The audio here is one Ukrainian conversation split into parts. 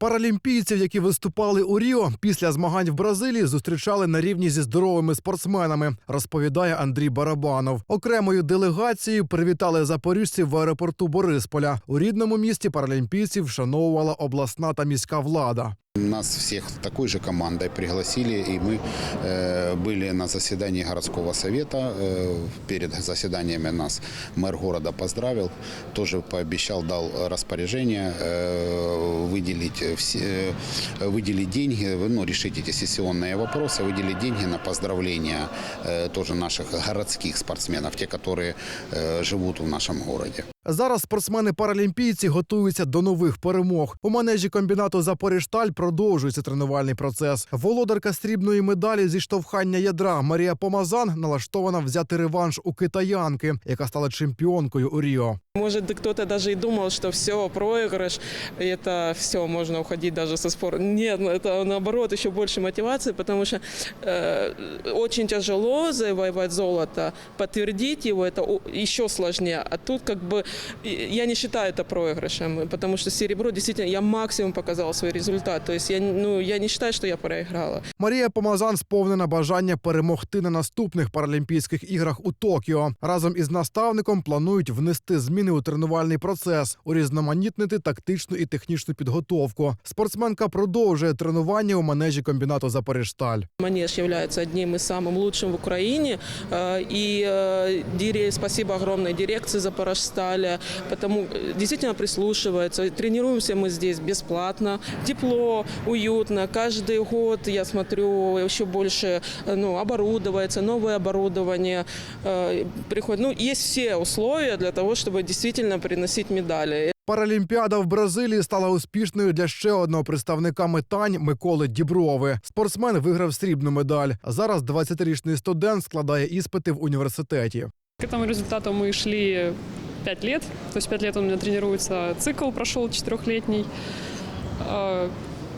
Паралімпійців, які виступали у Ріо, після змагань в Бразилії зустрічали на рівні зі здоровими спортсменами, розповідає Андрій Барабанов. Окремою делегацією привітали запоріжців в аеропорту Борисполя. У рідному місті паралімпійців вшановувала обласна та міська влада. Нас всех такой же командой пригласили, и мы э, были на заседании городского совета. Э, перед заседаниями нас мэр города поздравил, тоже пообещал, дал распоряжение э, выделить, все, э, выделить деньги, ну, решить эти сессионные вопросы, выделить деньги на поздравления э, тоже наших городских спортсменов, те, которые э, живут в нашем городе. Зараз спортсмени-паралімпійці готуються до нових перемог. У манежі комбінату Запоріжталь продовжується тренувальний процес. Володарка срібної медалі зі штовхання ядра Марія Помазан налаштована взяти реванш у китаянки, яка стала чемпіонкою у Ріо. Может, да кто-то даже и думал, что все, проигрыш, это все, можно уходить даже со спорта. Нет, ну, это наоборот еще больше мотивации, потому что э, очень тяжело завоевать золото, подтвердить его это о- еще сложнее. А тут как бы и- я не считаю это проигрышем, потому что серебро действительно я максимум показал свой результат. То есть я, ну, я не считаю, что я проиграла. Марія Помазан сповнена бажання перемогти на наступних паралімпійських іграх у Токіо. Разом із наставником планують внести зміни у тренувальний процес, урізноманітнити тактичну і технічну підготовку. Спортсменка продовжує тренування у манежі комбінату Запоріжсталь. Манеж является одним из самых лучших в Украине. Э, И э, дире- спасибо огромной дирекции Запорожстали, потому э, действительно прислушивается. Тренируемся мы здесь бесплатно, тепло, уютно. Каждый год, я смотрю, еще больше э, ну, оборудуется, новое оборудование э, приходит. Ну, есть все условия для того, чтобы действительно приносить медали. Паралімпіада в Бразилії стала успішною для ще одного представника метань Миколи Діброви. Спортсмен виграв срібну медаль. А зараз 20-річний студент складає іспити в університеті. К этому результату мы шли 5 лет. То есть 5 лет у меня тренируется цикл, прошел четырехлетний. Э,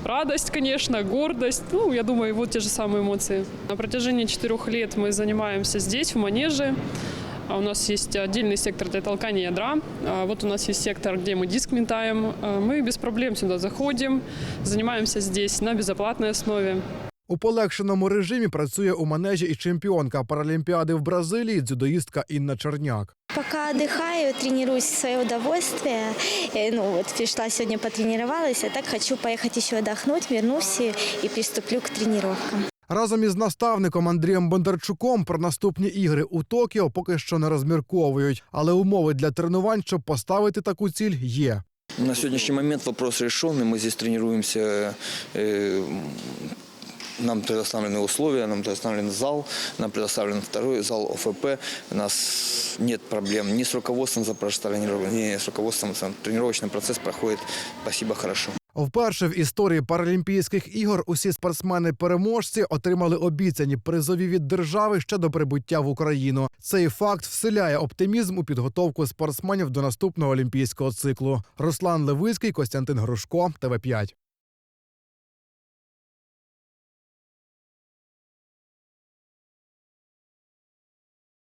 Радость, конечно, гордость. Ну, я думаю, вот те же самые эмоции. На протяжении четырех лет мы занимаемся здесь, в манеже. А У нас есть отдельный сектор для толкания ядра. А Вот у нас есть сектор, где мы диск метаем. А Мы без проблем сюда заходим, занимаемся здесь на безоплатной основе. У полегшеному режимі працює у манежі і чемпіонка Паралімпіади в Бразилії дзюдоїстка Інна Черняк. Пока отдыхаю, тренируюсь в свое удовольствие. Э, Ну вот пришла сегодня потренировалась, а так хочу поехать еще отдохнуть, вернусь и, и приступлю к тренировкам. Разом із наставником Андрієм Бондарчуком про наступні ігри у Токіо поки що не розмірковують, але умови для тренувань, щоб поставити таку ціль, є. На сегодняшний момент вопрос решенный. Мы здесь тренируемся. э, Нам предоставлены условия, нам предоставлен зал, нам предоставлен второй зал ОФП. У нас нет проблем ни с руководством Запорожстали, ни с руководством. Сам Тренировочный процесс проходит, спасибо, хорошо. Вперше в історії Паралімпійських ігор усі спортсмени-переможці отримали обіцяні призові від держави ще до прибуття в Україну. Цей факт вселяє оптимізм у підготовку спортсменів до наступного олімпійського циклу. Руслан Левицький, Костянтин Грушко, ТВ 5